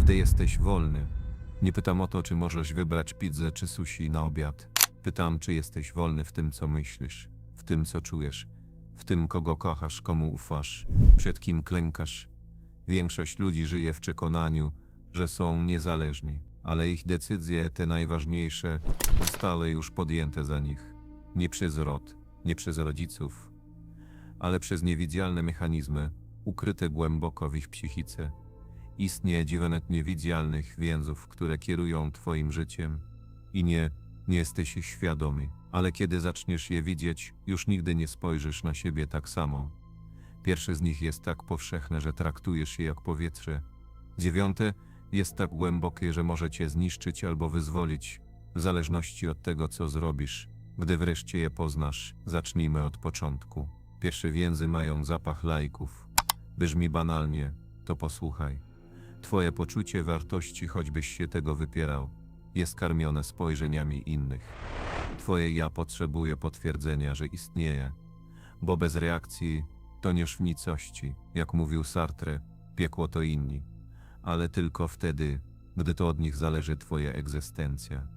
naprawdę jesteś wolny. Nie pytam o to, czy możesz wybrać pizzę czy sushi na obiad. Pytam, czy jesteś wolny w tym, co myślisz, w tym, co czujesz, w tym, kogo kochasz, komu ufasz, przed kim klękasz. Większość ludzi żyje w przekonaniu, że są niezależni, ale ich decyzje, te najważniejsze, zostały już podjęte za nich. Nie przez rod, nie przez rodziców, ale przez niewidzialne mechanizmy, ukryte głęboko w ich psychice. Istnieje dziewięć niewidzialnych więzów, które kierują Twoim życiem i nie, nie jesteś ich świadomy, ale kiedy zaczniesz je widzieć, już nigdy nie spojrzysz na siebie tak samo. Pierwsze z nich jest tak powszechne, że traktujesz je jak powietrze. Dziewiąte jest tak głębokie, że może cię zniszczyć albo wyzwolić, w zależności od tego, co zrobisz. Gdy wreszcie je poznasz, zacznijmy od początku. Pierwsze więzy mają zapach lajków. Brzmi banalnie, to posłuchaj. Twoje poczucie wartości, choćbyś się tego wypierał, jest karmione spojrzeniami innych. Twoje ja potrzebuje potwierdzenia, że istnieje, bo bez reakcji to nie nicości, jak mówił Sartre, piekło to inni, ale tylko wtedy, gdy to od nich zależy Twoja egzystencja.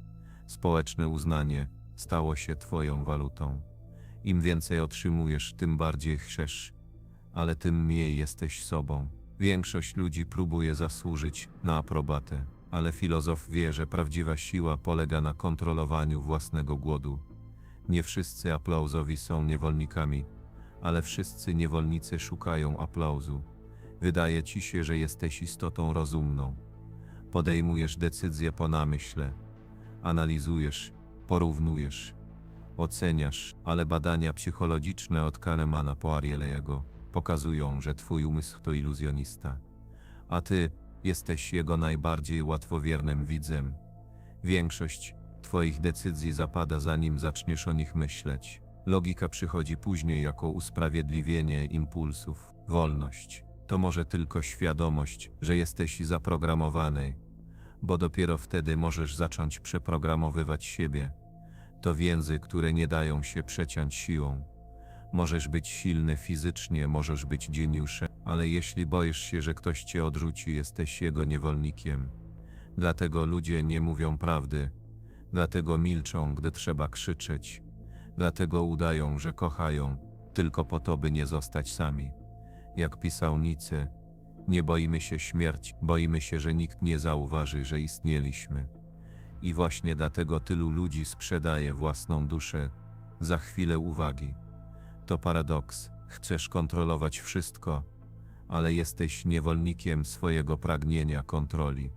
Społeczne uznanie stało się Twoją walutą. Im więcej otrzymujesz, tym bardziej chcesz, ale tym mniej jesteś sobą. Większość ludzi próbuje zasłużyć na aprobatę, ale filozof wie, że prawdziwa siła polega na kontrolowaniu własnego głodu. Nie wszyscy aplauzowi są niewolnikami, ale wszyscy niewolnicy szukają aplauzu. Wydaje ci się, że jesteś istotą rozumną. Podejmujesz decyzje po namyśle, analizujesz, porównujesz, oceniasz, ale badania psychologiczne od Kahnemana po Arielego pokazują, że twój umysł to iluzjonista, a ty jesteś jego najbardziej łatwowiernym widzem. Większość twoich decyzji zapada zanim zaczniesz o nich myśleć. Logika przychodzi później jako usprawiedliwienie impulsów. Wolność to może tylko świadomość, że jesteś zaprogramowany, bo dopiero wtedy możesz zacząć przeprogramowywać siebie. To więzy, które nie dają się przeciąć siłą. Możesz być silny fizycznie, możesz być geniuszem, ale jeśli boisz się, że ktoś cię odrzuci, jesteś jego niewolnikiem. Dlatego ludzie nie mówią prawdy, dlatego milczą, gdy trzeba krzyczeć, dlatego udają, że kochają, tylko po to, by nie zostać sami. Jak pisał Nietzsche, nie boimy się śmierci, boimy się, że nikt nie zauważy, że istnieliśmy. I właśnie dlatego tylu ludzi sprzedaje własną duszę za chwilę uwagi. To paradoks. Chcesz kontrolować wszystko, ale jesteś niewolnikiem swojego pragnienia kontroli.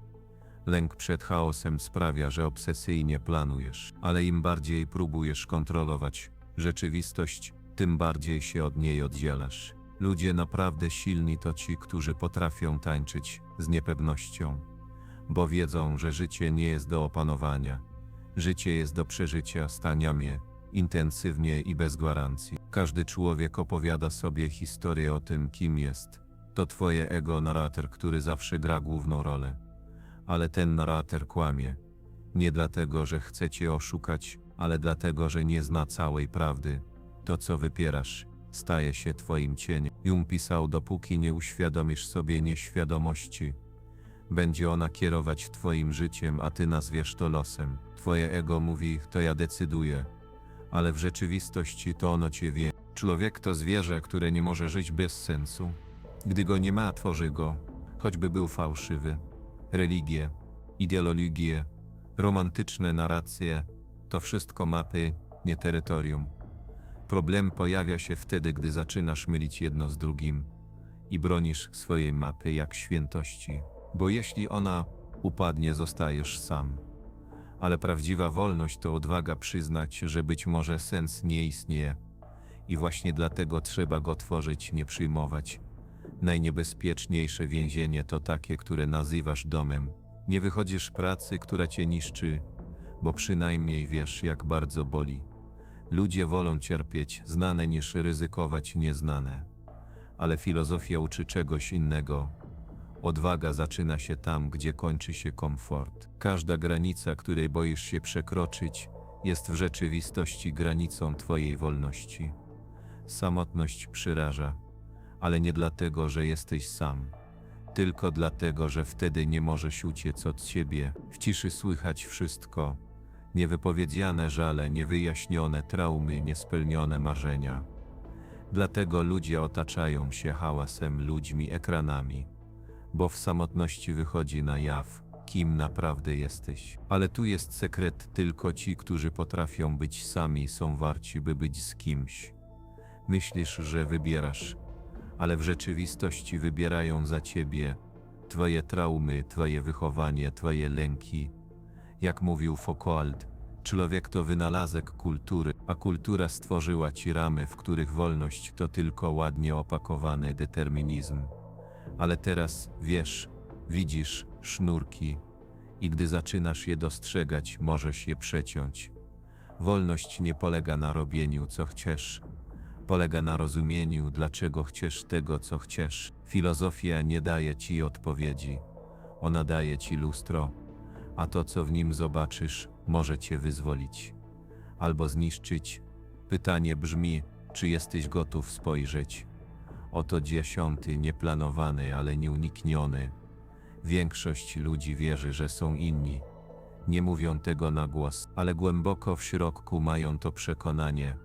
Lęk przed chaosem sprawia, że obsesyjnie planujesz, ale im bardziej próbujesz kontrolować rzeczywistość, tym bardziej się od niej oddzielasz. Ludzie naprawdę silni to ci, którzy potrafią tańczyć z niepewnością, bo wiedzą, że życie nie jest do opanowania. Życie jest do przeżycia staniamie, intensywnie i bez gwarancji. Każdy człowiek opowiada sobie historię o tym, kim jest. To twoje ego narrator, który zawsze gra główną rolę. Ale ten narrator kłamie. Nie dlatego, że chce cię oszukać, ale dlatego, że nie zna całej prawdy. To, co wypierasz, staje się twoim cieniem. Jung pisał, dopóki nie uświadomisz sobie nieświadomości, będzie ona kierować twoim życiem, a ty nazwiesz to losem. Twoje ego mówi, to ja decyduję, ale w rzeczywistości to ono cię wie. Człowiek to zwierzę, które nie może żyć bez sensu. Gdy go nie ma, tworzy go, choćby był fałszywy. Religie, ideologie, romantyczne narracje to wszystko mapy, nie terytorium. Problem pojawia się wtedy, gdy zaczynasz mylić jedno z drugim i bronisz swojej mapy jak świętości, bo jeśli ona upadnie, zostajesz sam. Ale prawdziwa wolność to odwaga przyznać, że być może sens nie istnieje i właśnie dlatego trzeba go tworzyć, nie przyjmować. Najniebezpieczniejsze więzienie to takie, które nazywasz domem. Nie wychodzisz pracy, która cię niszczy, bo przynajmniej wiesz, jak bardzo boli. Ludzie wolą cierpieć znane niż ryzykować nieznane. Ale filozofia uczy czegoś innego. Odwaga zaczyna się tam, gdzie kończy się komfort. Każda granica, której boisz się przekroczyć, jest w rzeczywistości granicą Twojej wolności. Samotność przyraża, ale nie dlatego, że jesteś sam, tylko dlatego, że wtedy nie możesz uciec od siebie. W ciszy słychać wszystko. Niewypowiedziane żale, niewyjaśnione traumy, niespełnione marzenia. Dlatego ludzie otaczają się hałasem, ludźmi, ekranami. Bo w samotności wychodzi na jaw, kim naprawdę jesteś. Ale tu jest sekret, tylko ci, którzy potrafią być sami, są warci, by być z kimś. Myślisz, że wybierasz, ale w rzeczywistości wybierają za ciebie twoje traumy, twoje wychowanie, twoje lęki. Jak mówił Foucault, człowiek to wynalazek kultury, a kultura stworzyła ci ramy, w których wolność to tylko ładnie opakowany determinizm. Ale teraz wiesz, widzisz sznurki i gdy zaczynasz je dostrzegać, możesz je przeciąć. Wolność nie polega na robieniu, co chcesz, polega na rozumieniu, dlaczego chcesz tego, co chcesz. Filozofia nie daje ci odpowiedzi, ona daje ci lustro, a to, co w nim zobaczysz, może cię wyzwolić albo zniszczyć. Pytanie brzmi, czy jesteś gotów spojrzeć? Oto dziesiąty, nieplanowany, ale nieunikniony. Większość ludzi wierzy, że są inni. Nie mówią tego na głos, ale głęboko w środku mają to przekonanie.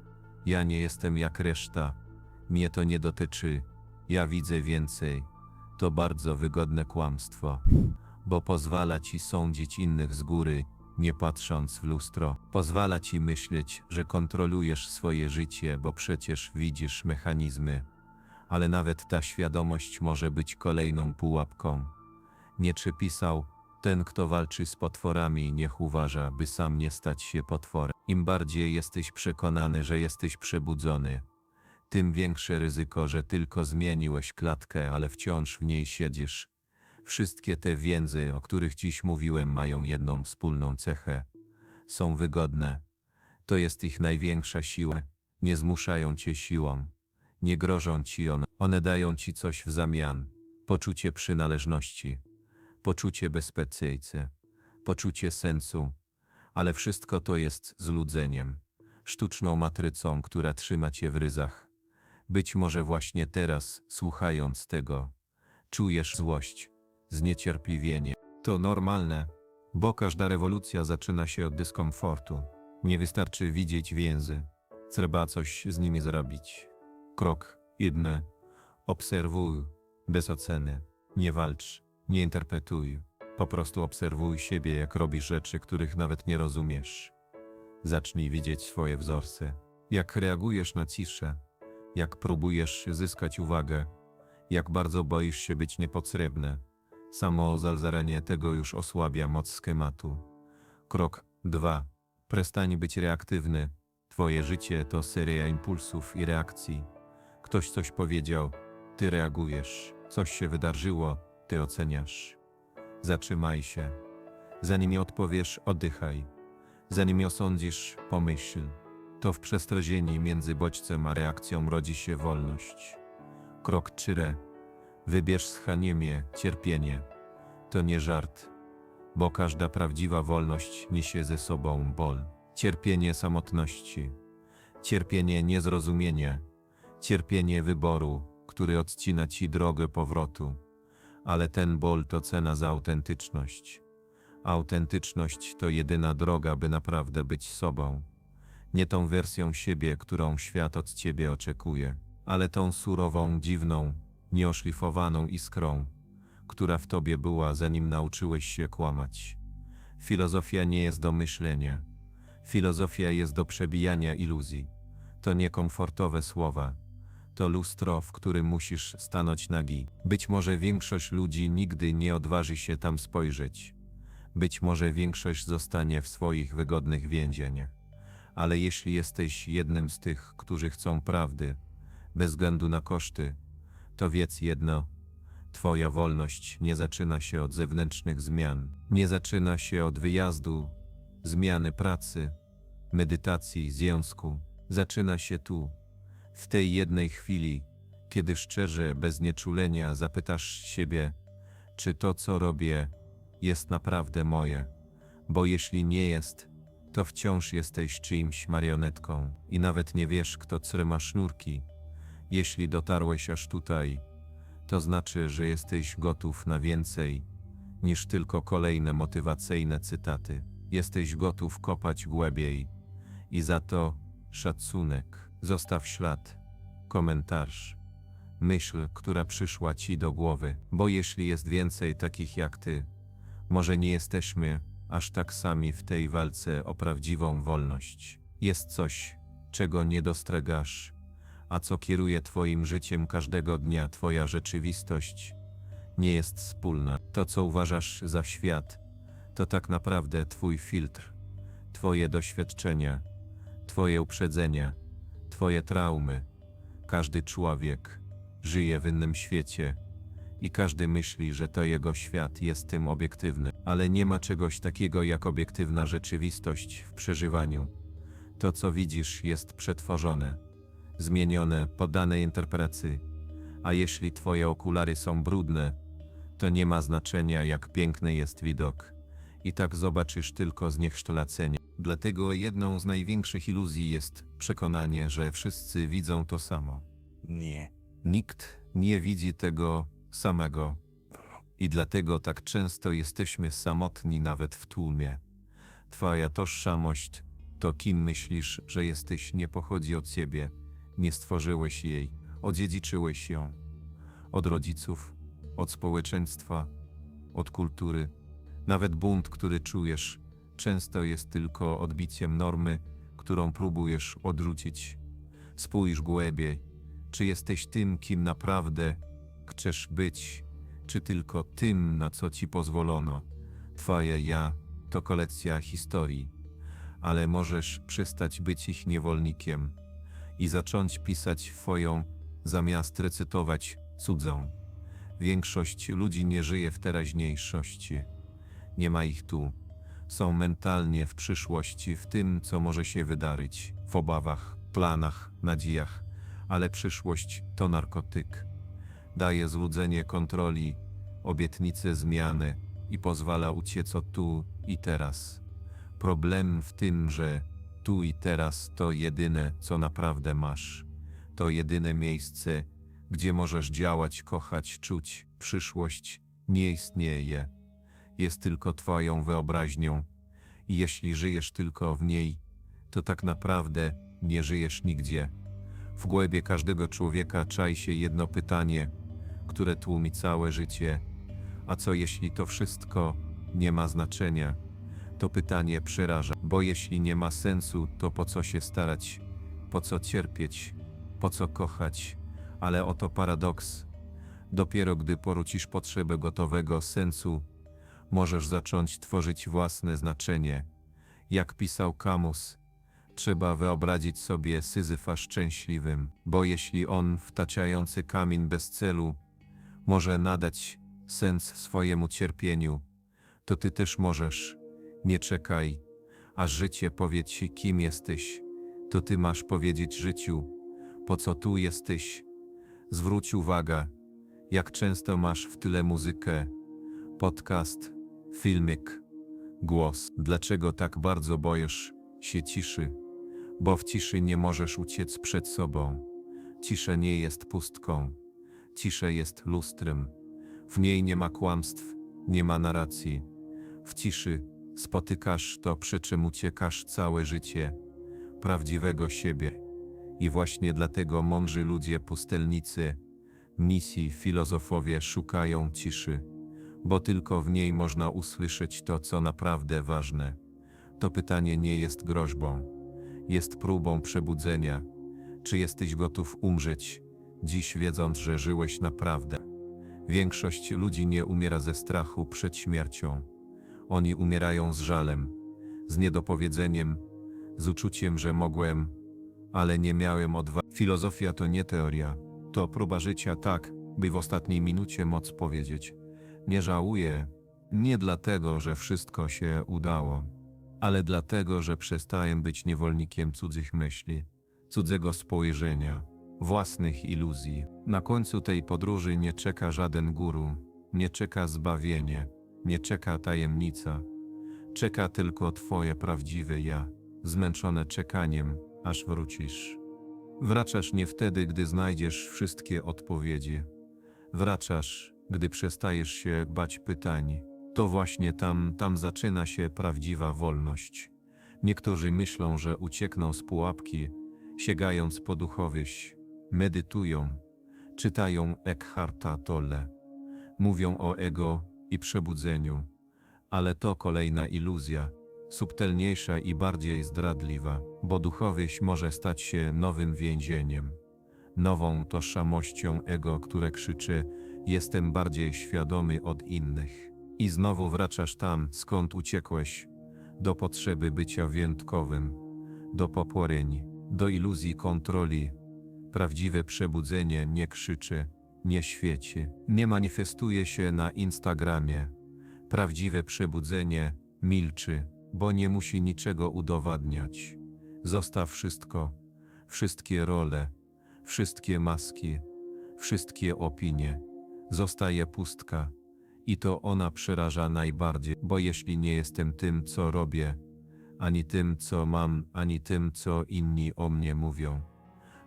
Ja nie jestem jak reszta. Mnie to nie dotyczy. Ja widzę więcej. To bardzo wygodne kłamstwo, bo pozwala ci sądzić innych z góry, nie patrząc w lustro. Pozwala ci myśleć, że kontrolujesz swoje życie, bo przecież widzisz mechanizmy. Ale nawet ta świadomość może być kolejną pułapką. Nietzsche pisał, ten kto walczy z potworami niech uważa, by sam nie stać się potworem. Im bardziej jesteś przekonany, że jesteś przebudzony, tym większe ryzyko, że tylko zmieniłeś klatkę, ale wciąż w niej siedzisz. Wszystkie te więzy, o których dziś mówiłem, mają jedną wspólną cechę. Są wygodne. To jest ich największa siła. Nie zmuszają cię siłą. Nie grożą ci one. One dają ci coś w zamian. Poczucie przynależności. Poczucie bezpieczeństwa. Poczucie sensu. Ale wszystko to jest zludzeniem. Sztuczną matrycą, która trzyma cię w ryzach. Być może właśnie teraz, słuchając tego, czujesz złość, zniecierpliwienie. To normalne, bo każda rewolucja zaczyna się od dyskomfortu. Nie wystarczy widzieć więzy, trzeba coś z nimi zrobić. Krok jeden. Obserwuj, bez oceny. Nie walcz, nie interpretuj. Po prostu obserwuj siebie, jak robisz rzeczy, których nawet nie rozumiesz. Zacznij widzieć swoje wzorce. Jak reagujesz na ciszę, jak próbujesz zyskać uwagę, jak bardzo boisz się być niepotrzebny. Samo zalzarenie tego już osłabia moc schematu. Krok 2. Przestań być reaktywny. Twoje życie to seria impulsów i reakcji. Ktoś coś powiedział, ty reagujesz. Coś się wydarzyło, ty oceniasz. Zatrzymaj się. Zanim odpowiesz, oddychaj. Zanim osądzisz, pomyśl. To w przestrozieni między bodźcem a reakcją rodzi się wolność. Krok 3. Wybierz schaniemie, cierpienie. To nie żart, bo każda prawdziwa wolność niesie ze sobą ból. Cierpienie samotności, cierpienie niezrozumienia, cierpienie wyboru, który odcina ci drogę powrotu. Ale ten ból to cena za autentyczność. Autentyczność to jedyna droga, by naprawdę być sobą. Nie tą wersją siebie, którą świat od ciebie oczekuje, ale tą surową, dziwną, nieoszlifowaną iskrą, która w tobie była, zanim nauczyłeś się kłamać. Filozofia nie jest do myślenia. Filozofia jest do przebijania iluzji. To niekomfortowe słowa. To lustro, w którym musisz stanąć nagi. Być może większość ludzi nigdy nie odważy się tam spojrzeć. Być może większość zostanie w swoich wygodnych więzieniach. Ale jeśli jesteś jednym z tych, którzy chcą prawdy, bez względu na koszty, to wiedz jedno: Twoja wolność nie zaczyna się od zewnętrznych zmian, nie zaczyna się od wyjazdu, zmiany pracy, medytacji, związku. Zaczyna się tu, w tej jednej chwili, kiedy szczerze, bez nieczulenia zapytasz siebie, czy to, co robię, jest naprawdę moje. Bo jeśli nie jest, to wciąż jesteś czyimś marionetką i nawet nie wiesz, kto trzyma sznurki. Jeśli dotarłeś aż tutaj, To znaczy, że jesteś gotów na więcej niż tylko kolejne motywacyjne cytaty. Jesteś gotów kopać głębiej i za to szacunek. Zostaw ślad, komentarz, myśl, która przyszła ci do głowy, bo jeśli jest więcej takich jak ty, może nie jesteśmy aż tak sami w tej walce o prawdziwą wolność. Jest coś, czego nie dostrzegasz, a co kieruje Twoim życiem każdego dnia. Twoja rzeczywistość nie jest wspólna. To, co uważasz za świat, to tak naprawdę Twój filtr, Twoje doświadczenia, Twoje uprzedzenia, Twoje traumy. Każdy człowiek żyje w innym świecie i każdy myśli, że to jego świat jest tym obiektywny, ale nie ma czegoś takiego jak obiektywna rzeczywistość w przeżywaniu. To, co widzisz, jest przetworzone, zmienione, poddane interpretacji, a jeśli twoje okulary są brudne, to nie ma znaczenia, jak piękny jest widok. I tak zobaczysz tylko zniechszczolacenie. Dlatego jedną z największych iluzji jest przekonanie, że wszyscy widzą to samo. Nie. Nikt nie widzi tego samego. I dlatego tak często jesteśmy samotni nawet w tłumie. Twoja tożsamość, to kim myślisz, że jesteś, nie pochodzi od ciebie. Nie stworzyłeś jej, odziedziczyłeś ją. Od rodziców, od społeczeństwa, od kultury. Nawet bunt, który czujesz, często jest tylko odbiciem normy, którą próbujesz odrzucić. Spójrz głębiej, czy jesteś tym, kim naprawdę chcesz być, czy tylko tym, na co ci pozwolono. Twoje ja to kolekcja historii, ale możesz przestać być ich niewolnikiem i zacząć pisać swoją, zamiast recytować cudzą. Większość ludzi nie żyje w teraźniejszości. Nie ma ich tu. Są mentalnie w przyszłości, w tym, co może się wydarzyć, w obawach, planach, nadziejach, ale przyszłość to narkotyk. Daje złudzenie kontroli, obietnice zmiany i pozwala uciec od tu i teraz. Problem w tym, że tu i teraz to jedyne, co naprawdę masz. To jedyne miejsce, gdzie możesz działać, kochać, czuć. Przyszłość nie istnieje. Jest tylko Twoją wyobraźnią. I jeśli żyjesz tylko w niej, to tak naprawdę nie żyjesz nigdzie. W głębie każdego człowieka czai się jedno pytanie, które tłumi całe życie. A co jeśli to wszystko nie ma znaczenia? To pytanie przeraża, bo jeśli nie ma sensu, to po co się starać? Po co cierpieć? Po co kochać? Ale oto paradoks. Dopiero gdy porucisz potrzebę gotowego sensu, możesz zacząć tworzyć własne znaczenie. Jak pisał Camus, trzeba wyobrazić sobie Syzyfa szczęśliwym, bo jeśli on, wtaczający kamień bez celu, może nadać sens swojemu cierpieniu, to ty też możesz. Nie czekaj, aż życie powie ci, kim jesteś. To ty masz powiedzieć życiu, po co tu jesteś. Zwróć uwagę, jak często masz w tyle muzykę, podcast, filmik, głos. Dlaczego tak bardzo boisz się ciszy? Bo w ciszy nie możesz uciec przed sobą. Cisza nie jest pustką. Cisza jest lustrem. W niej nie ma kłamstw, nie ma narracji. W ciszy spotykasz to, przy czym uciekasz całe życie, prawdziwego siebie. I właśnie dlatego mądrzy ludzie, pustelnicy, misji, filozofowie szukają ciszy, bo tylko w niej można usłyszeć to, co naprawdę ważne. To pytanie nie jest groźbą, jest próbą przebudzenia. Czy jesteś gotów umrzeć, dziś wiedząc, że żyłeś naprawdę? Większość ludzi nie umiera ze strachu przed śmiercią. Oni umierają z żalem, z niedopowiedzeniem, z uczuciem, że mogłem, ale nie miałem odwagi. Filozofia to nie teoria, to próba życia tak, by w ostatniej minucie móc powiedzieć: Nie żałuję, nie dlatego, że wszystko się udało, ale dlatego, że przestałem być niewolnikiem cudzych myśli, cudzego spojrzenia, własnych iluzji. Na końcu tej podróży nie czeka żaden guru, nie czeka zbawienie, nie czeka tajemnica. Czeka tylko Twoje prawdziwe ja, zmęczone czekaniem, aż wrócisz. Wracasz nie wtedy, gdy znajdziesz wszystkie odpowiedzi, Wracasz, gdy przestajesz się bać pytań. To właśnie tam, tam zaczyna się prawdziwa wolność. Niektórzy myślą, że uciekną z pułapki, sięgając po duchowieść, medytują, czytają Eckharta Tolle, mówią o ego i przebudzeniu, ale to kolejna iluzja, subtelniejsza i bardziej zdradliwa, bo duchowieść może stać się nowym więzieniem, nową tożsamością ego, które krzyczy: Jestem bardziej świadomy od innych. I znowu wracasz tam, skąd uciekłeś, do potrzeby bycia wyjątkowym, do popłoreń, do iluzji kontroli. Prawdziwe przebudzenie nie krzyczy, nie świeci, nie manifestuje się na Instagramie. Prawdziwe przebudzenie milczy, bo nie musi niczego udowadniać. Zostaw wszystko, wszystkie role, wszystkie maski, wszystkie opinie. Zostaje pustka. I to ona przeraża najbardziej, bo jeśli nie jestem tym, co robię, ani tym, co mam, ani tym, co inni o mnie mówią,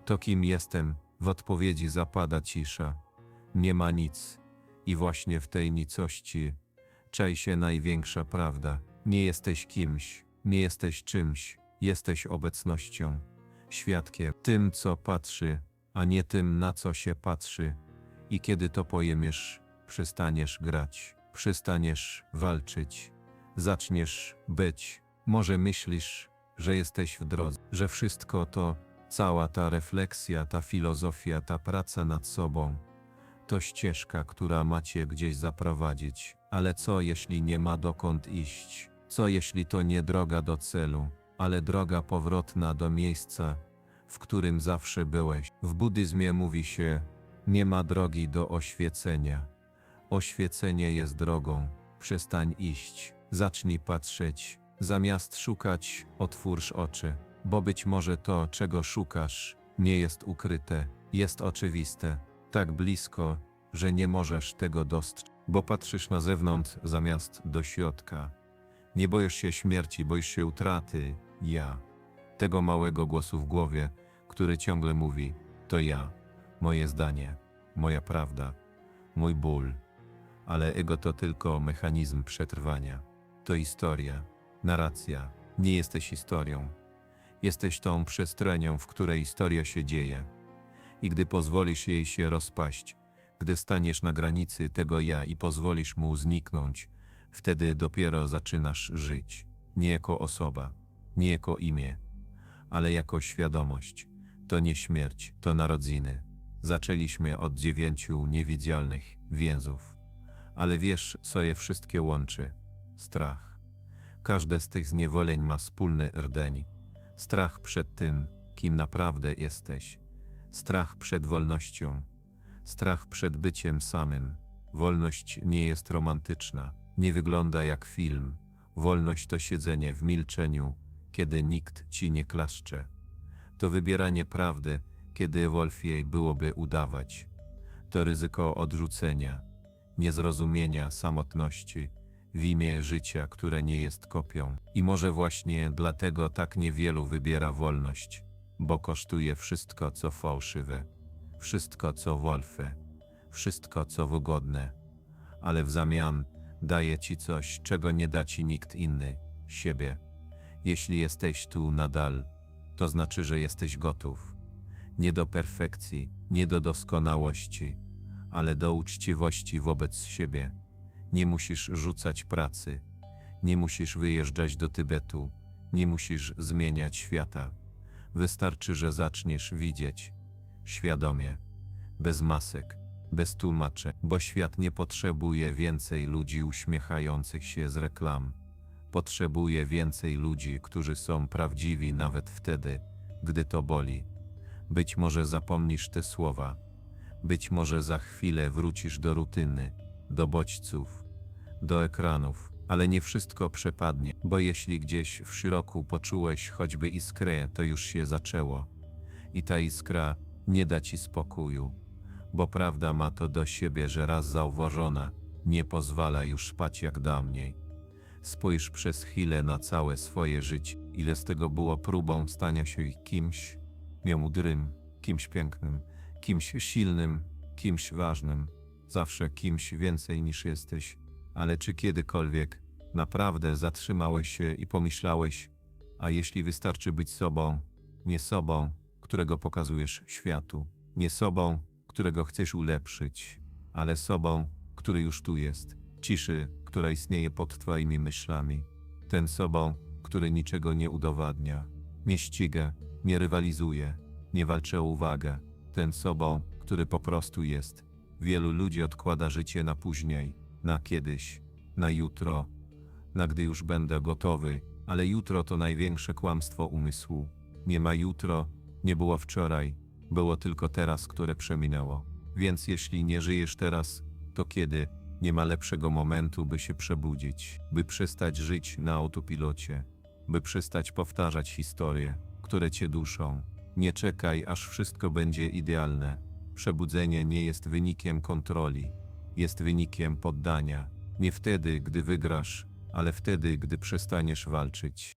to kim jestem? W odpowiedzi zapada cisza. Nie ma nic. I właśnie w tej nicości czai się największa prawda. Nie jesteś kimś, nie jesteś czymś, jesteś obecnością, świadkiem, tym, co patrzy, a nie tym, na co się patrzy. I kiedy to pojmiesz, przestaniesz grać, przestaniesz walczyć, zaczniesz być. Może myślisz, że jesteś w drodze, że wszystko to, cała ta refleksja, ta filozofia, ta praca nad sobą, to ścieżka, która macie gdzieś zaprowadzić. Ale co jeśli nie ma dokąd iść? Co jeśli to nie droga do celu, ale droga powrotna do miejsca, w którym zawsze byłeś? W buddyzmie mówi się, nie ma drogi do oświecenia. Oświecenie jest drogą. Przestań iść, zacznij patrzeć. Zamiast szukać, otwórz oczy, bo być może to, czego szukasz, nie jest ukryte, jest oczywiste, tak blisko, że nie możesz tego dostrzec, bo patrzysz na zewnątrz zamiast do środka. Nie boisz się śmierci, boisz się utraty, ja. Tego małego głosu w głowie, który ciągle mówi: To ja, moje zdanie, moja prawda, mój ból. Ale ego to tylko mechanizm przetrwania. To historia, narracja. Nie jesteś historią. Jesteś tą przestrzenią, w której historia się dzieje. I gdy pozwolisz jej się rozpaść, gdy staniesz na granicy tego ja i pozwolisz mu zniknąć, wtedy dopiero zaczynasz żyć. Nie jako osoba, nie jako imię, ale jako świadomość. To nie śmierć, to narodziny. Zaczęliśmy od dziewięciu niewidzialnych więzów. Ale wiesz, co je wszystkie łączy? Strach. Każde z tych zniewoleń ma wspólny rdzeń. Strach przed tym, kim naprawdę jesteś. Strach przed wolnością. Strach przed byciem samym. Wolność nie jest romantyczna, nie wygląda jak film. Wolność to siedzenie w milczeniu, kiedy nikt ci nie klaszcze. To wybieranie prawdy, kiedy wolfiej byłoby udawać. To ryzyko odrzucenia, niezrozumienia samotności w imię życia, które nie jest kopią. I może właśnie dlatego tak niewielu wybiera wolność, bo kosztuje wszystko, co fałszywe, wszystko, co wolfe, wszystko, co wygodne, ale w zamian daje ci coś, czego nie da ci nikt inny siebie. Jeśli jesteś tu nadal, to znaczy, że jesteś gotów. Nie do perfekcji, nie do doskonałości, ale do uczciwości wobec siebie. Nie musisz rzucać pracy, nie musisz wyjeżdżać do Tybetu, nie musisz zmieniać świata. Wystarczy, że zaczniesz widzieć świadomie, bez masek, bez tłumaczeń, bo świat nie potrzebuje więcej ludzi uśmiechających się z reklam. Potrzebuje więcej ludzi, którzy są prawdziwi nawet wtedy, gdy to boli. Być może zapomnisz te słowa. Być może za chwilę wrócisz do rutyny, do bodźców, do ekranów, ale nie wszystko przepadnie, bo jeśli gdzieś w środku poczułeś choćby iskrę, to już się zaczęło. I ta iskra nie da ci spokoju, bo prawda ma to do siebie, że raz zauważona, nie pozwala już spać jak dawniej. Spójrz przez chwilę na całe swoje życie, ile z tego było próbą stania się kimś niemudrym, kimś pięknym, kimś silnym, kimś ważnym, zawsze kimś więcej niż jesteś. Ale czy kiedykolwiek naprawdę zatrzymałeś się i pomyślałeś, a jeśli wystarczy być sobą, nie sobą, którego pokazujesz światu, nie sobą, którego chcesz ulepszyć, ale sobą, który już tu jest, ciszy, która istnieje pod Twoimi myślami, ten sobą, który niczego nie udowadnia, nie ściga, nie rywalizuje, nie walczy o uwagę, ten sobą, który po prostu jest. Wielu ludzi odkłada życie na później, na kiedyś, na jutro, na gdy już będę gotowy, ale jutro to największe kłamstwo umysłu. Nie ma jutro, nie było wczoraj, było tylko teraz, które przeminęło. Więc jeśli nie żyjesz teraz, to kiedy? Nie ma lepszego momentu, by się przebudzić, by przestać żyć na autopilocie, by przestać powtarzać historie, które cię duszą. Nie czekaj, aż wszystko będzie idealne. Przebudzenie nie jest wynikiem kontroli, jest wynikiem poddania. Nie wtedy, gdy wygrasz, ale wtedy, gdy przestaniesz walczyć.